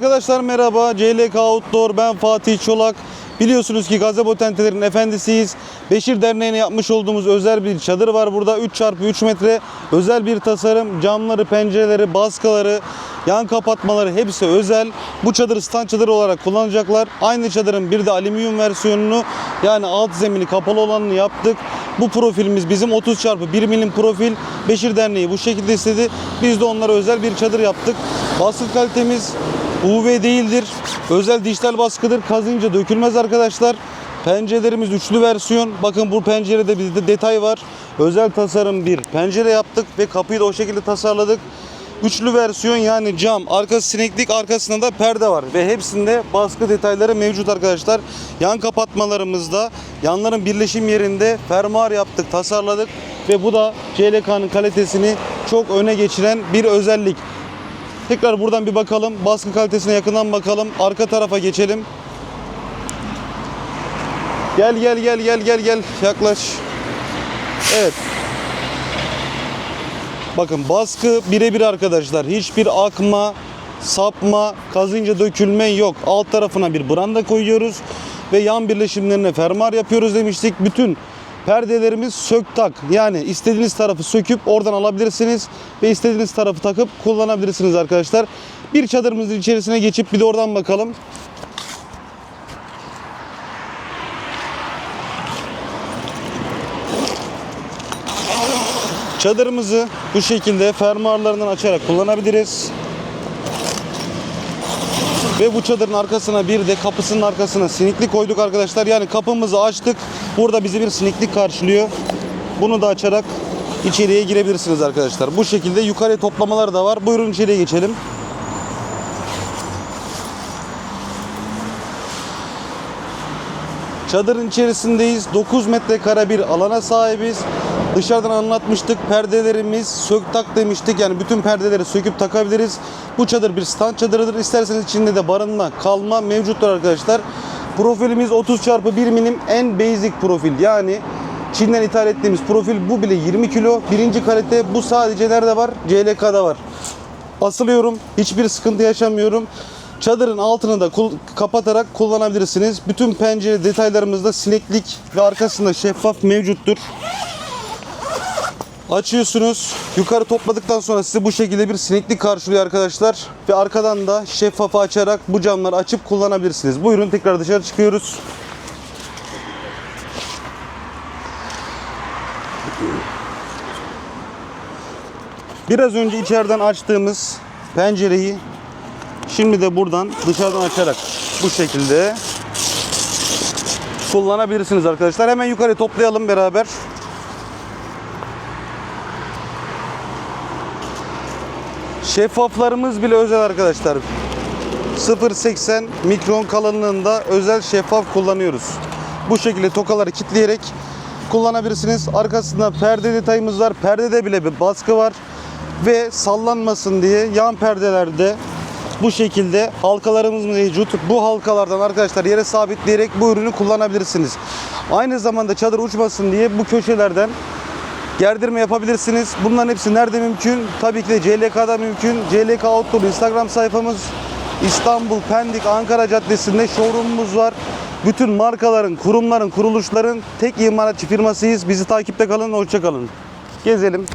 Arkadaşlar merhaba. CLK Outdoor ben Fatih Çolak. Biliyorsunuz ki gazebo tentelerin efendisiyiz. Beşir Derneği'ne yapmış olduğumuz özel bir çadır var burada. 3x3 metre özel bir tasarım. Camları, pencereleri, baskaları, yan kapatmaları hepsi özel. Bu çadır stand çadırı olarak kullanacaklar. Aynı çadırın bir de alüminyum versiyonunu yani alt zemini kapalı olanını yaptık. Bu profilimiz bizim 30 çarpı 1 milim profil. Beşir Derneği bu şekilde istedi. Biz de onlara özel bir çadır yaptık. Baskı kalitemiz UV değildir. Özel dijital baskıdır. Kazınca dökülmez arkadaşlar. Pencerelerimiz üçlü versiyon. Bakın bu pencerede bir de detay var. Özel tasarım bir pencere yaptık ve kapıyı da o şekilde tasarladık. Üçlü versiyon yani cam, arkası sineklik, arkasında da perde var ve hepsinde baskı detayları mevcut arkadaşlar. Yan kapatmalarımızda yanların birleşim yerinde fermuar yaptık, tasarladık ve bu da CLK'nın kalitesini çok öne geçiren bir özellik. Tekrar buradan bir bakalım. Baskı kalitesine yakından bakalım. Arka tarafa geçelim. Gel gel gel gel gel gel. Yaklaş. Evet. Bakın baskı birebir arkadaşlar. Hiçbir akma, sapma, kazınca dökülme yok. Alt tarafına bir branda koyuyoruz ve yan birleşimlerine fermuar yapıyoruz demiştik. Bütün perdelerimiz sök tak. Yani istediğiniz tarafı söküp oradan alabilirsiniz ve istediğiniz tarafı takıp kullanabilirsiniz arkadaşlar. Bir çadırımızın içerisine geçip bir de oradan bakalım. Çadırımızı bu şekilde fermuarlarından açarak kullanabiliriz. Ve bu çadırın arkasına bir de kapısının arkasına sinikli koyduk arkadaşlar. Yani kapımızı açtık. Burada bizi bir siniklik karşılıyor. Bunu da açarak içeriye girebilirsiniz arkadaşlar. Bu şekilde yukarı toplamalar da var. Buyurun içeriye geçelim. Çadırın içerisindeyiz. 9 metrekare bir alana sahibiz. Dışarıdan anlatmıştık. Perdelerimiz sök tak demiştik. Yani bütün perdeleri söküp takabiliriz. Bu çadır bir stand çadırıdır. İsterseniz içinde de barınma, kalma mevcuttur arkadaşlar. Profilimiz 30 çarpı 1 milim en basic profil. Yani Çin'den ithal ettiğimiz profil bu bile 20 kilo. Birinci kalite bu sadece nerede var? CLK'da var. Asılıyorum. Hiçbir sıkıntı yaşamıyorum. Çadırın altını da kapatarak kullanabilirsiniz. Bütün pencere detaylarımızda sineklik ve arkasında şeffaf mevcuttur. Açıyorsunuz. Yukarı topladıktan sonra size bu şekilde bir sineklik karşılıyor arkadaşlar. Ve arkadan da şeffafı açarak bu camları açıp kullanabilirsiniz. Buyurun tekrar dışarı çıkıyoruz. Biraz önce içeriden açtığımız pencereyi şimdi de buradan dışarıdan açarak bu şekilde kullanabilirsiniz arkadaşlar. Hemen yukarı toplayalım beraber. Şeffaflarımız bile özel arkadaşlar. 0.80 mikron kalınlığında özel şeffaf kullanıyoruz. Bu şekilde tokaları kilitleyerek kullanabilirsiniz. Arkasında perde detayımız var. Perdede bile bir baskı var. Ve sallanmasın diye yan perdelerde bu şekilde halkalarımız mevcut. Bu halkalardan arkadaşlar yere sabitleyerek bu ürünü kullanabilirsiniz. Aynı zamanda çadır uçmasın diye bu köşelerden gerdirme yapabilirsiniz. Bunların hepsi nerede mümkün? Tabii ki de CLK'da mümkün. CLK Outdoor Instagram sayfamız İstanbul, Pendik, Ankara Caddesi'nde showroomumuz var. Bütün markaların, kurumların, kuruluşların tek imalatçı firmasıyız. Bizi takipte kalın, hoşça kalın. Gezelim.